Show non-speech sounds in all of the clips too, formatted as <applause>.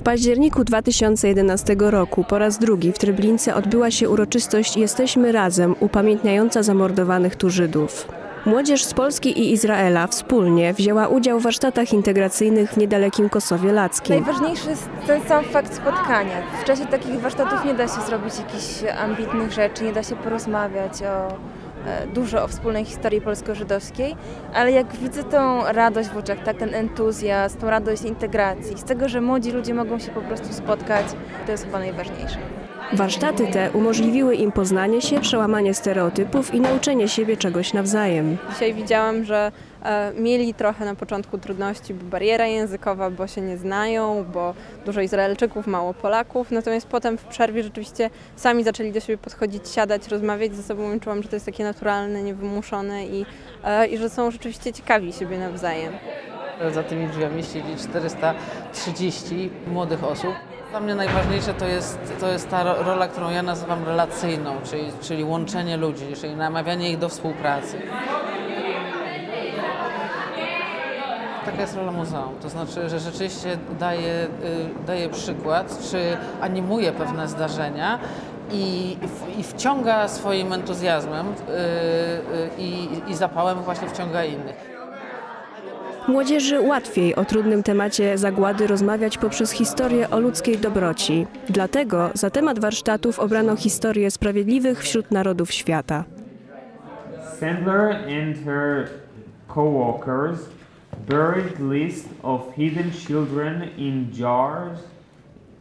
W październiku 2011 roku po raz drugi w Treblince odbyła się uroczystość Jesteśmy Razem, upamiętniająca zamordowanych tu Żydów. Młodzież z Polski i Izraela wspólnie wzięła udział w warsztatach integracyjnych w niedalekim Kosowie Lackim. Najważniejszy jest ten sam fakt spotkania. W czasie takich warsztatów nie da się zrobić jakichś ambitnych rzeczy, nie da się porozmawiać o, dużo o wspólnej historii polsko-żydowskiej, ale jak widzę tą radość w oczach, tak, ten entuzjazm, tą radość integracji, z tego, że młodzi ludzie mogą się po prostu spotkać, to jest chyba najważniejsze. Warsztaty te umożliwiły im poznanie się, przełamanie stereotypów i nauczenie siebie czegoś nawzajem. Dzisiaj widziałam, że e, mieli trochę na początku trudności, bo bariera językowa, bo się nie znają, bo dużo Izraelczyków, mało Polaków. Natomiast potem w przerwie rzeczywiście sami zaczęli do siebie podchodzić, siadać, rozmawiać ze sobą i czułam, że to jest takie naturalne, niewymuszone i, e, i że są rzeczywiście ciekawi siebie nawzajem. Za tymi drzwiami siedzi 430 młodych osób. Dla mnie najważniejsze to jest, to jest ta ro- rola, którą ja nazywam relacyjną, czyli, czyli łączenie ludzi, czyli namawianie ich do współpracy. Taka jest rola muzeum, to znaczy, że rzeczywiście daje, y, daje przykład, czy animuje pewne zdarzenia i, i wciąga swoim entuzjazmem y, y, i, i zapałem właśnie wciąga innych. Młodzieży łatwiej o trudnym temacie zagłady rozmawiać poprzez historię o ludzkiej dobroci. Dlatego za temat warsztatów obrano historię sprawiedliwych wśród narodów świata. Sandler and her co-workers buried list of hidden children in jars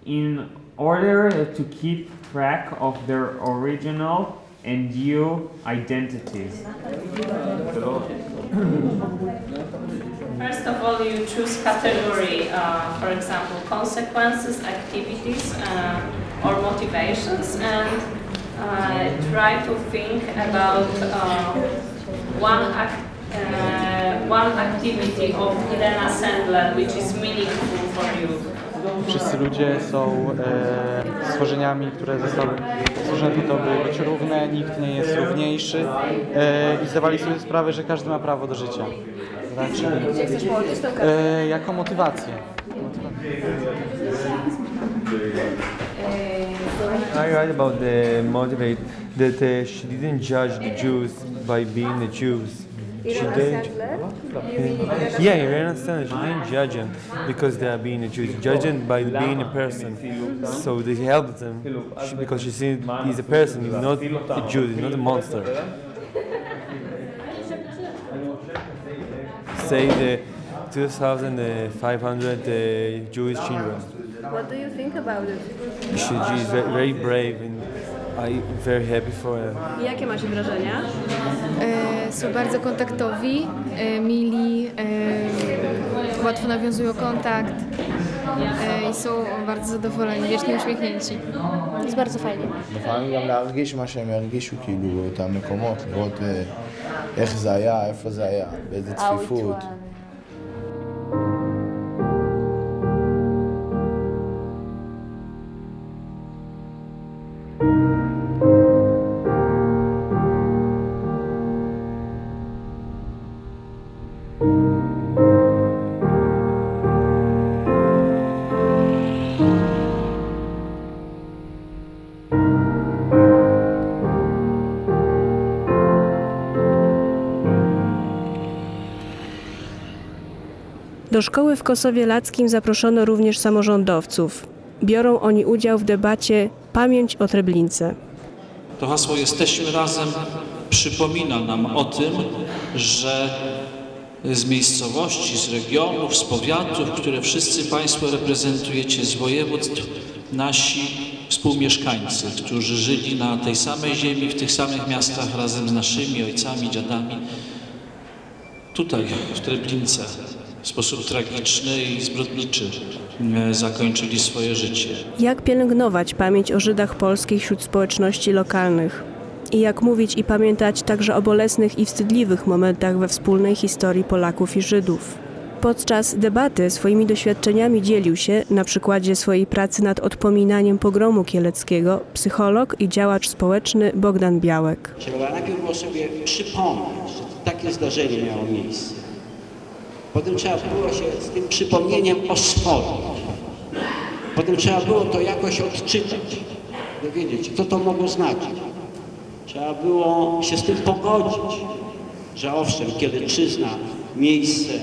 in order to keep track of their original and new identities. First of all, you choose category, uh, for example, consequences, activities, uh, or motivations, and uh, try to think about uh, one, act uh, one activity of Irena Sandler which is meaningful for you. Wszyscy ludzie są e, stworzeniami, które zostały stworzone po to, by być równe, nikt nie jest równiejszy e, i zdawali sobie sprawę, że każdy ma prawo do życia. Znaczy, e, jako motywację. I write about the motivate that uh, she didn't judge the Jews by being the Jews. She didn't. Yeah, Irena Sandler. She didn't judge them because they are being a Jew. She judged them by being a person. So they helped them she, because she seen he's a person, not a Jew, not a monster. Say the 2,500 uh, Jewish children. What do you think about it? She, she is very, very brave and I'm very happy for her. Jakie macie wrażenia? E, są bardzo kontaktowi, e, mili, e, łatwo nawiązują kontakt e, i są bardzo zadowoleni, wiecznie uśmiechnięci. Jest bardzo fajnie. לפעמים גם להרגיש מה שהם הרגישו, כאילו, את המקומות, לראות אה, איך זה היה, איפה זה היה, באיזה צפיפות. Do szkoły w Kosowie Lackim zaproszono również samorządowców. Biorą oni udział w debacie Pamięć o Treblince. To hasło Jesteśmy razem przypomina nam o tym, że z miejscowości, z regionów, z powiatów, które wszyscy Państwo reprezentujecie, z województw, nasi współmieszkańcy, którzy żyli na tej samej ziemi, w tych samych miastach razem z naszymi ojcami, dziadami, tutaj w Treblince w sposób tragiczny i zbrodniczy e, zakończyli swoje życie. Jak pielęgnować pamięć o Żydach polskich wśród społeczności lokalnych? I jak mówić i pamiętać także o bolesnych i wstydliwych momentach we wspólnej historii Polaków i Żydów? Podczas debaty swoimi doświadczeniami dzielił się, na przykładzie swojej pracy nad odpominaniem pogromu kieleckiego, psycholog i działacz społeczny Bogdan Białek. Trzeba najpierw było sobie przypomnieć, że takie zdarzenie miało miejsce. Potem trzeba było się z tym przypomnieniem oswoić. Potem trzeba było to jakoś odczytać, dowiedzieć, co to mogło znaczyć. Trzeba było się z tym pogodzić, że owszem, kiedy przyzna miejsce, e,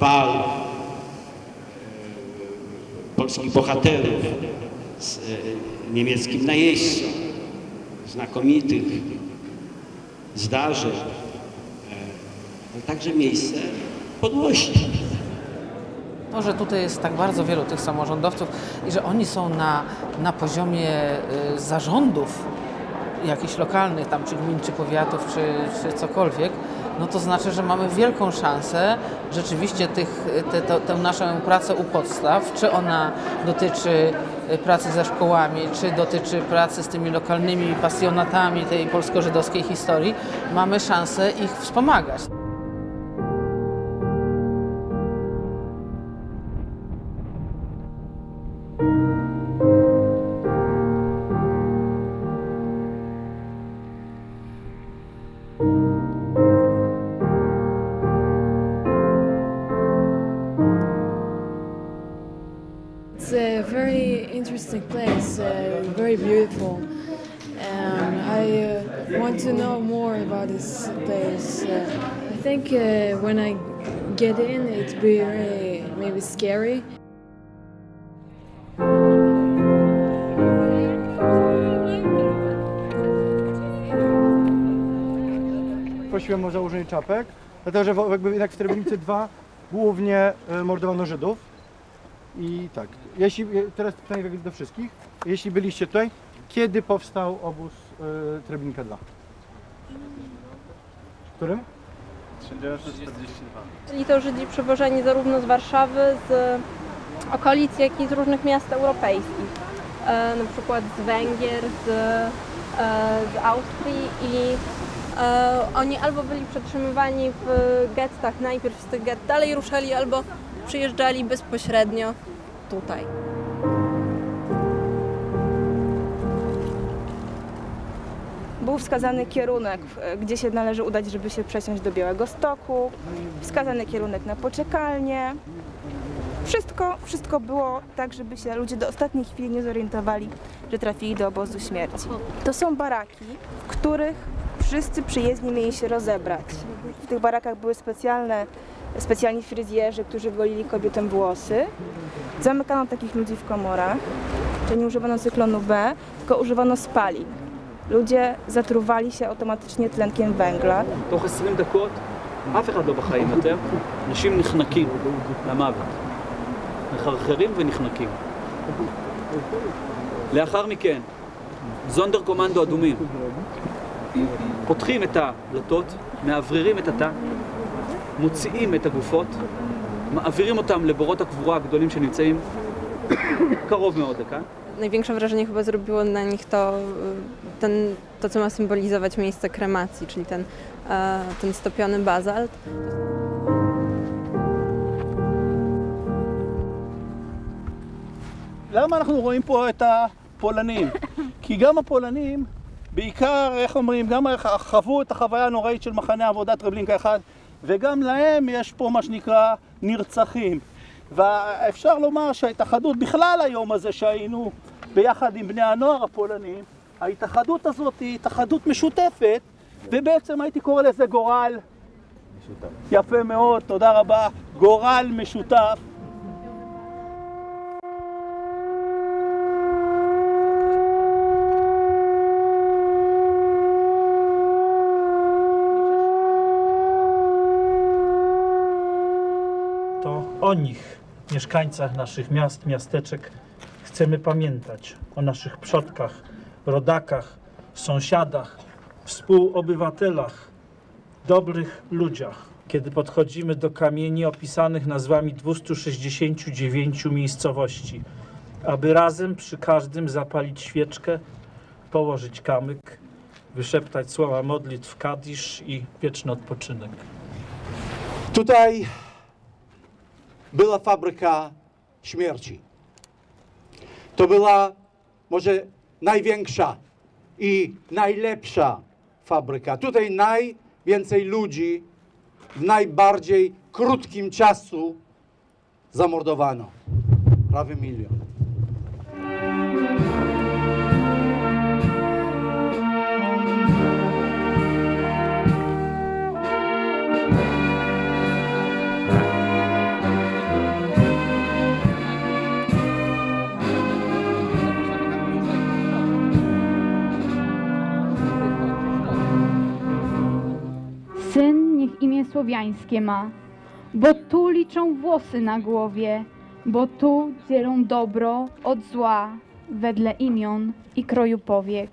bal e, polskich bohaterów z e, niemieckim najeźdźcą, znakomitych zdarzeń, ale także miejsce podłości. To, że tutaj jest tak bardzo wielu tych samorządowców i że oni są na, na poziomie y, zarządów jakichś lokalnych, tam czy gmin, czy powiatów, czy, czy cokolwiek, no to znaczy, że mamy wielką szansę rzeczywiście tych, te, to, tę naszą pracę u podstaw, czy ona dotyczy y, pracy ze szkołami, czy dotyczy pracy z tymi lokalnymi pasjonatami tej polsko-żydowskiej historii, mamy szansę ich wspomagać. This place. Uh, I think uh, when I get in, it'd be really maybe scary. Prosiłem o założenie czapek, dlatego że jakby jednak w Srebrenicy 2 głównie e, mordowano Żydów. I tak, jeśli, e, teraz pytanie jakby do wszystkich. Jeśli byliście tutaj, kiedy powstał obóz e, Treblinka 2? W którym? 1942. Czyli to Żydzi przywożeni zarówno z Warszawy, z okolic, jak i z różnych miast europejskich. E, na przykład z Węgier, z, e, z Austrii i e, oni albo byli przetrzymywani w gettach, najpierw z tych gett dalej ruszali, albo przyjeżdżali bezpośrednio tutaj. Był wskazany kierunek, gdzie się należy udać, żeby się przesiąść do Białego Stoku, wskazany kierunek na poczekalnię. Wszystko, wszystko było tak, żeby się ludzie do ostatniej chwili nie zorientowali, że trafili do obozu śmierci. To są baraki, w których wszyscy przyjezdni mieli się rozebrać. W tych barakach były specjalne, specjalni fryzjerzy, którzy golili kobietom włosy. Zamykano takich ludzi w komorach, czyli nie używano cyklonu B, tylko używano spalin. Ludzie zatruwali się automatycznie tlenkiem węgla. תוך 20 דקות אף אחד לא בחיים יותר, אנשים נחנקים למוות. מחרחרים ונחנקים. לאחר מכן, זונדר קומנדו אדומים פותחים את הדלתות, מאווררים את התא, מוציאים את הגופות, מעבירים אותם לבורות הקבורה הגדולים שנמצאים קרוב מאוד לכאן. Największe wrażenie chyba zrobiło na nich to, ten, to co ma symbolizować miejsce kremacji, czyli ten, e, ten stopiony bazalt. למה אנחנו רואים פה את הפולנים? <laughs> כי גם הפולנים, בעיקר, איך אומרים, גם חוו את החוויה הנוראית של מחנה עבודה טרבלינקה 1, וגם להם יש פה מה שנקרא נרצחים. ואפשר לומר שההתאחדות, בכלל היום הזה שהיינו ביחד עם בני הנוער הפולנים, ההתאחדות הזאת היא התאחדות משותפת, ובעצם הייתי קורא לזה גורל. משותף. יפה מאוד, תודה רבה. גורל משותף. to o nich, mieszkańcach naszych miast, miasteczek, chcemy pamiętać, o naszych przodkach, rodakach, sąsiadach, współobywatelach, dobrych ludziach. Kiedy podchodzimy do kamieni opisanych nazwami 269 miejscowości, aby razem przy każdym zapalić świeczkę, położyć kamyk, wyszeptać słowa modlitw Kadisz i wieczny odpoczynek. Tutaj była fabryka śmierci. To była może największa i najlepsza fabryka. Tutaj najwięcej ludzi w najbardziej krótkim czasu zamordowano. prawie milion. Słowiańskie ma, bo tu liczą włosy na głowie, bo tu dzielą dobro od zła, wedle imion i kroju powiek.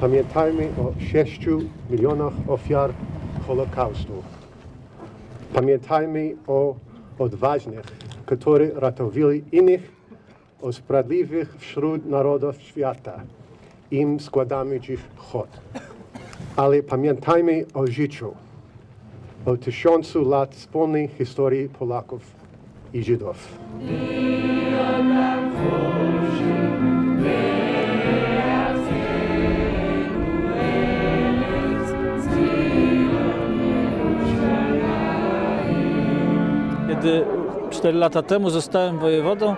Pamiętajmy o 6 milionach ofiar Holokaustu. Pamiętajmy o odważnych, którzy ratowali innych, o sprawiedliwych wśród narodów świata. Im składamy dziś hołd. Ale pamiętajmy o życiu, o tysiącu lat wspólnej historii Polaków i Żydów. Kiedy 4 lata temu zostałem wojewodą,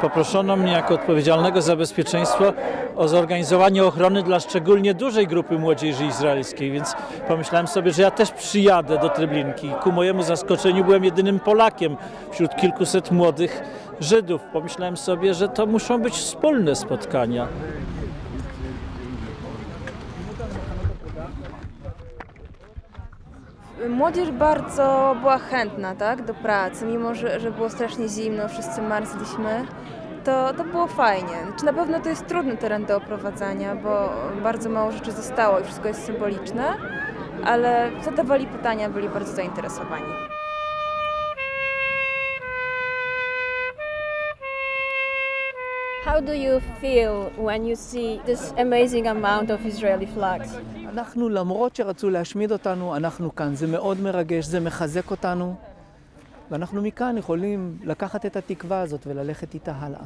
poproszono mnie jako odpowiedzialnego za bezpieczeństwo o zorganizowanie ochrony dla szczególnie dużej grupy młodzieży izraelskiej, więc pomyślałem sobie, że ja też przyjadę do Treblinki. Ku mojemu zaskoczeniu byłem jedynym Polakiem wśród kilkuset młodych Żydów. Pomyślałem sobie, że to muszą być wspólne spotkania. Młodzież bardzo była chętna tak, do pracy, mimo że, że było strasznie zimno, wszyscy marzliśmy. To, to było fajnie. Czy na pewno to jest trudny teren do oprowadzania, bo bardzo mało rzeczy zostało i wszystko jest symboliczne, ale zadawali pytania, byli bardzo zainteresowani. How do you feel when you see this amazing amount of Israeli flags? אנחנו, למרות שרצו להשמיד אותנו, אנחנו כאן. זה מאוד מרגש, זה מחזק אותנו, ואנחנו מכאן יכולים לקחת את התקווה הזאת וללכת איתה הלאה.